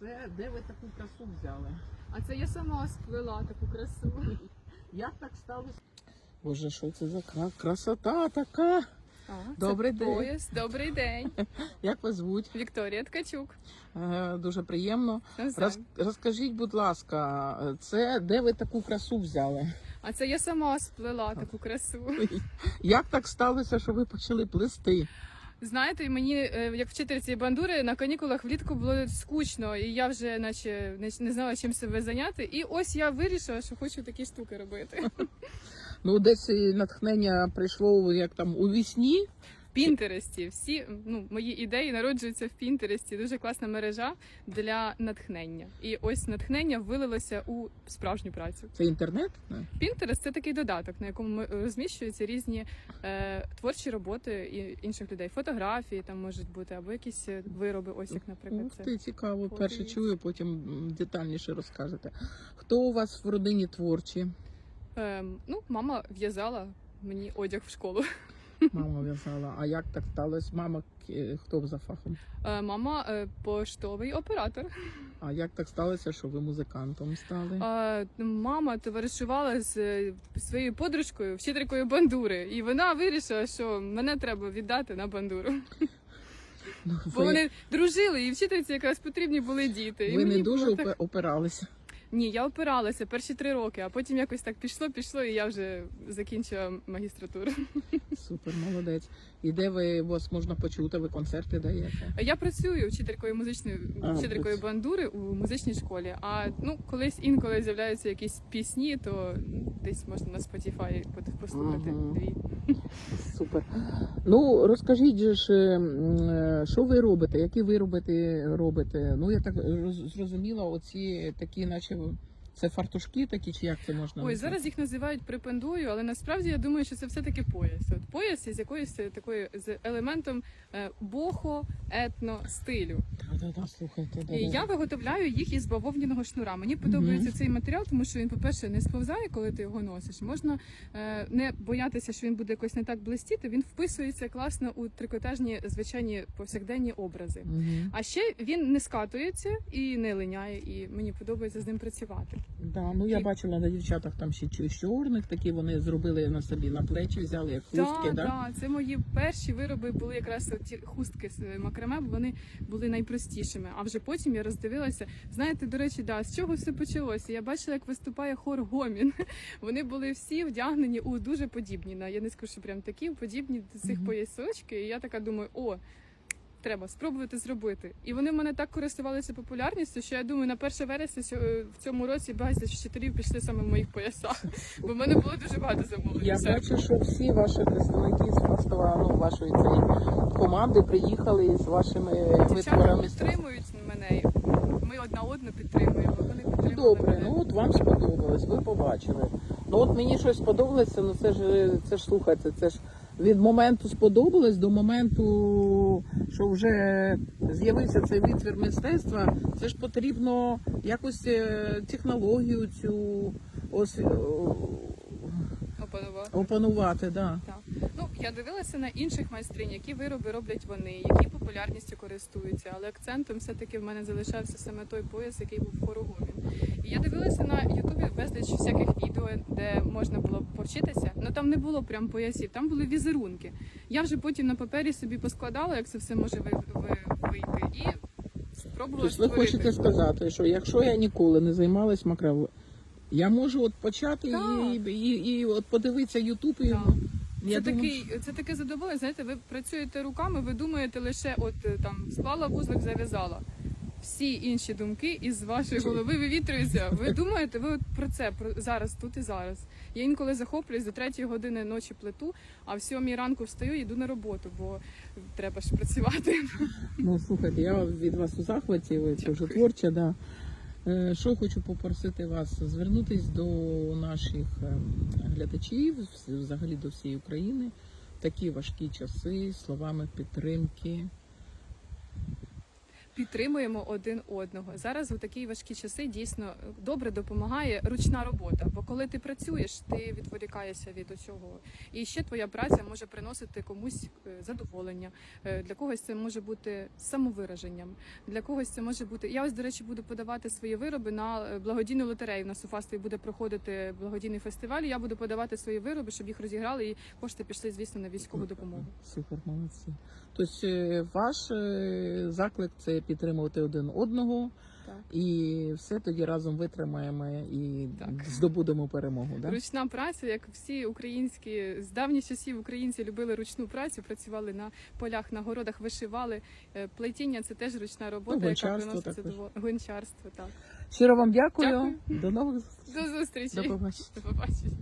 Це де ви таку красу взяли? А це я сама сплела таку красу. Як так сталося? Боже, що це за кра- красота така? А, Добрий це день. Пояс. Добрий день. Як вас звуть? Вікторія Ткачук. Е, Дуже приємно. Навзаєм. Роз, розкажіть, будь ласка, це де ви таку красу взяли? А це я сама сплела таку красу. Як так сталося, що ви почали плести? Знаєте, мені, е, як вчительці бандури, на канікулах влітку було скучно, і я вже наче не, знала, чим себе зайняти. І ось я вирішила, що хочу такі штуки робити. Ну, десь натхнення прийшло як там у вісні. Пінтересті. Всі ну, мої ідеї народжуються в Пінтересті. Дуже класна мережа для натхнення. І ось натхнення вилилося у справжню працю. Це інтернет? Пінтерест це такий додаток, на якому ми- розміщуються різні е, творчі роботи і інших людей. Фотографії там можуть бути, або якісь е, вироби, ось як, наприклад, Ух це. ти, цікаво. Перше Подивіться. чую, потім детальніше розкажете. Хто у вас в родині творчі? Ем, ну, мама в'язала мені одяг в школу. Мама в'язала. А як так сталося? Мама е, хто за фахом? Е, мама е, поштовий оператор. А як так сталося, що ви музикантом стали? А, мама товаришувала з своєю подружкою, вчителькою бандури, і вона вирішила, що мене треба віддати на бандуру. Ну, Бо вони дружили, і вчительці якраз потрібні були діти. Ви мені не дуже так... опиралися. Ні, я опиралася перші три роки, а потім якось так пішло, пішло, і я вже закінчила магістратуру. Супер, молодець. І де ви вас можна почути? Ви концерти даєте? Я працюю вчителькою музичної А, вчителькою працює. бандури у музичній школі. А ну колись інколи з'являються якісь пісні, то десь можна на Spotify послухати Мгм. дві. Супер. Ну розкажіть же ж, е, е, що ви робите? Які ви робите робите? Ну я так зрозуміла, оці такі, наче це фартушки такі, чи як це можна Ой, зараз їх називають припендою, але насправді я думаю, що це все таки пояс. От пояс із якоюсь е, такою з елементом е, бохо етно стилю. Да-да-да, слухайте. Да, І я виготовляю їх із бавовняного шнура. Мені подобається цей матеріал, тому що він, по-перше, не сповзає, коли ти його носиш. Можна е, не боятися, що він буде якось не так блистіти. Він вписується класно у трикотажні звичайні повсякденні образи. Угу. А ще він не скатується і не линяє, і мені подобається з ним працювати. Да, ну я бачила на дівчатах там ще чо- чорних такі, вони зробили на собі на плечі, взяли як хустки, Так, да? так, це мої перші вироби були якраз ті хустки з е, макраме, бо вони були найпростішими. А вже потім я роздивилася. Знаєте, до речі, да, з чого все почалося? Я бачила, як виступає хор гомін. Вони були всі вдягнені у дуже подібні. На я не скажу, що прям такі подібні до цих Мгм. поясочки. І я така думаю, о. Треба спробувати зробити, і вони в мене так користувалися популярністю, що я думаю, на 1 вересня е, в цьому році безліч вчителів пішли саме в моїх поясах, бо в мене було дуже багато замовлень. Я бачу, що всі ваші представники з вашого, ну, вашої цієї команди приїхали з вашими витворами. підтримують мене. Ми одна одну підтримуємо. Вони Ну, підтримують Добре, мене. ну от вам сподобалось, ви побачили. Ну от мені щось сподобалося, ну це ж це ж слухайте, це ж від моменту сподобалось до моменту, що вже з'явився цей витвір мистецтва, це ж потрібно якось е, технологію цю ось опанувати. опанувати. Да. Так. Я дивилася на інших майстринь, які вироби роблять вони, які популярністю користуються. Але акцентом все-таки в мене залишався саме той пояс, який був хорогомін. І я дивилася на Ютубі безліч всяких відео, де можна було повчитися. Ну там не було прям поясів, там були візерунки. Я вже потім на папері собі поскладала, як це все може ви, ви, вийти, і спробувала Тобто ви створити. хочете сказати, що якщо я ніколи не займалась макравою, я можу от почати Так. і, і, і от подивитися Ютуб і Так. Я це, думаю, такий, це таке задоволення. Знаєте, ви працюєте руками, ви думаєте лише от е, там склала вузлик, зав'язала. Всі інші думки із вашої голови вивітрюються. Ви думаєте, ви от про це про зараз, тут і зараз. Я інколи захоплююсь до третьої години ночі плету, а в сьомій ранку встаю і йду на роботу, бо треба ж працювати. Ну, слухайте, я від вас у захваті, ви це вже творча, да. Е, Що хочу попросити вас звернутись до наших ем, глядачів, взагалі до всієї України, такі важкі часи, словами підтримки. Підтримуємо один одного. Зараз у такі важкі часи дійсно добре допомагає ручна робота. Бо коли ти працюєш, ти відволікаєшся від усього. І ще твоя праця може приносити комусь е, задоволення. Е, Для когось це може бути самовираженням. Для когось це може бути. Я ось, до речі, буду подавати свої вироби на е, благодійну лотерею. На Суфастві буде проходити благодійний фестиваль. Я буду подавати свої вироби, щоб їх розіграли, і кошти пішли, звісно, на військову допомогу. Супер, молодці. Тобто ваш заклик це підтримувати один одного, Так. і все тоді разом витримаємо і Так. здобудемо перемогу. Да? Ручна праця, як всі українські з давніх часів українці любили ручну працю, працювали на полях, на городах, вишивали. Е, Плетіння це теж ручна робота, яка Ну, гончарство приносить також. задоволення. Гончарство. Так Щиро вам дякую. Дякую. До нових зустрічей. до зустрічі. До побачення.